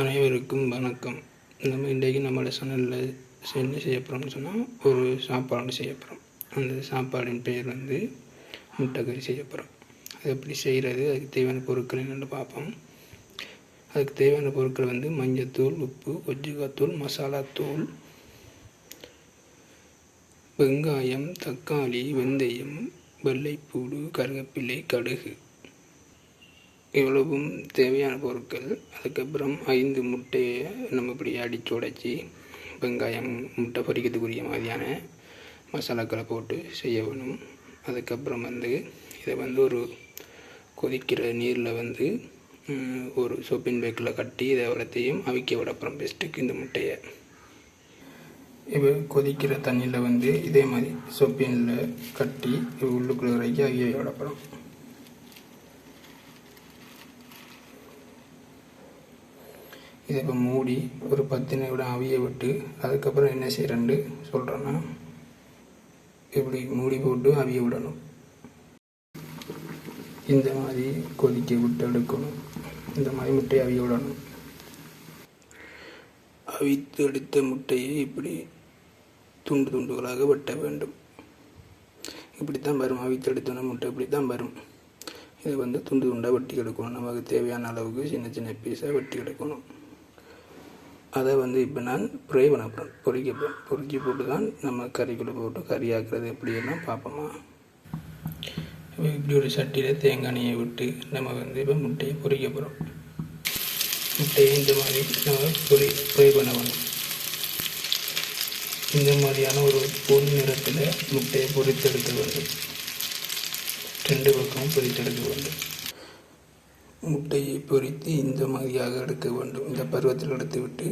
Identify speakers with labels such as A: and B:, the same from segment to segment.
A: அனைவருக்கும் வணக்கம். நம்ம இன்றைக்கு நம்மளோட சேனலில் என்ன செய்ய போகிறோம்னு சொன்னால் ஒரு சாப்பாடு செய்ய போகிறோம் அந்த சாப்பாடின் பெயர் வந்து முட்டைக்கறி செய்ய போகிறோம் அது எப்படி செய்கிறது அதுக்கு தேவையான பொருட்கள் என்னென்னு பார்ப்போம். அதுக்கு தேவையான பொருட்கள் வந்து மஞ்சத்தூள் உப்பு கொஜ்ஜிக்காத்தூள் மசாலாத்தூள் வெங்காயம் தக்காளி வெந்தயம் வெள்ளைப்பூடு கருவேப்பிலை கடுகு. இவ்வளவும் தேவையான பொருட்கள். அதுக்கப்புறம் ஐந்து முட்டையை நம்ம இப்படி அடித்து உடைச்சி வெங்காயம் முட்டை பொரிக்கிறதுக்குரிய மாதிரியான மசாலாக்களை போட்டு செய்ய வேணும். அதுக்கப்புறம் வந்து இதை வந்து ஒரு கொதிக்கிற நீரில் வந்து ஒரு சோப்பின் பேக்கில் கட்டி இதை எல்லாத்தையும் அவிக்க விட அப்புறம் பெஸ்ட்டுக்கு இந்த முட்டையை. இப்போ கொதிக்கிற தண்ணியில் வந்து இதே மாதிரி சொப்பினில் கட்டி இது இறக்கி வரைக்கும் அவிய விடப்படும் இதை இப்போ மூடி ஒரு பத்து நிமிடம் அவிய விட்டு அதுக்கப்புறம் என்ன செய்கிறேன்னு சொல்கிறேன்னா இப்படி மூடி போட்டு அவிய விடணும். இந்த மாதிரி கொதிக்க விட்டு எடுக்கணும். இந்த மாதிரி முட்டையை அவிய விடணும். அவித்து எடுத்த முட்டையை இப்படி துண்டு துண்டுகளாக வெட்ட வேண்டும். இப்படி தான் வரும். அவித்து எடுத்தோன்னா முட்டை இப்படி தான் வரும். இதை வந்து துண்டு துண்டாக வெட்டி எடுக்கணும். நமக்கு தேவையான அளவுக்கு சின்ன சின்ன பீஸாக வெட்டி எடுக்கணும். அதை வந்து இப்போ நான் ஃப்ரை பண்ண போகிறேன் பொரிக்க போகிறேன் பொரிச்சு போட்டு தான் நம்ம கறிக்குள்ளே போட்டு கறி ஆக்குறது எப்படியெல்லாம் பார்ப்போமா? இப்போ இப்படி ஒரு சட்டியில் தேங்காய் எண்ணெயை விட்டு நம்ம வந்து இப்போ முட்டையை பொரிக்க போகிறோம் முட்டையை இந்த மாதிரி நம்ம பொரி ஃப்ரை பண்ண வேணும். இந்த மாதிரியான ஒரு பொன் நிறத்தில் முட்டையை பொறித்தெடுக்க வேண்டும். ரெண்டு பக்கமும் பொறித்தெடுக்க வேண்டும். முட்டையை பொரித்து இந்த மாதிரியாக எடுக்க வேண்டும். இந்த பருவத்தில் எடுத்துவிட்டு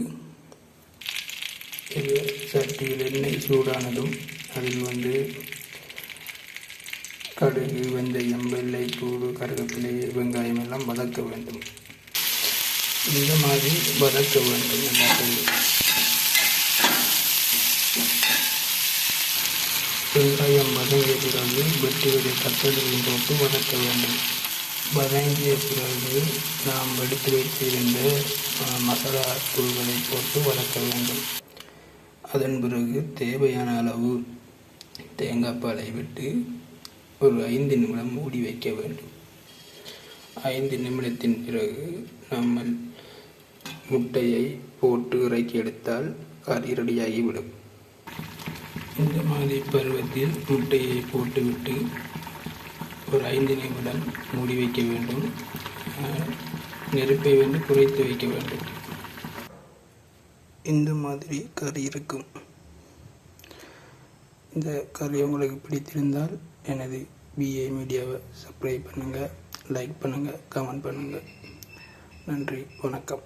A: இது சட்டியில் எண்ணெய் சூடானதும் அதில் வந்து கடுகு வெந்தயம் வெள்ளை பூடு கருவேப்பிலை வெங்காயம் எல்லாம் வதக்க வேண்டும். இந்த மாதிரி வதக்க வேண்டும் எல்லாத்தையும் வெங்காயம் வதங்கிய பிறகு வெட்டி வெட்டி தக்காளியும் போட்டு வதக்க வேண்டும். வதங்கிய பிறகு நாம் எடுத்து வைத்திருந்த மசாலா தூள்களை போட்டு வதக்க வேண்டும். அதன் பிறகு தேவையான அளவு தேங்காய் பாலை விட்டு ஒரு ஐந்து நிமிடம் மூடி வைக்க வேண்டும். ஐந்து நிமிடத்தின் பிறகு நம்ம முட்டையை போட்டு இறக்கி எடுத்தால் கறி ரெடியாகிவிடும் இந்த மாதிரி பருவத்தில் முட்டையை போட்டுவிட்டு ஒரு ஐந்து நிமிடம் மூடி வைக்க வேண்டும். நெருப்பை வந்து குறைத்து வைக்க வேண்டும். இந்த மாதிரி கறி இருக்கும். இந்த கறி உங்களுக்கு பிடித்திருந்தால் எனது பிஏ மீடியாவை சப்ஸ்கிரைப் பண்ணுங்கள் லைக் பண்ணுங்கள் கமெண்ட் பண்ணுங்கள் நன்றி வணக்கம்.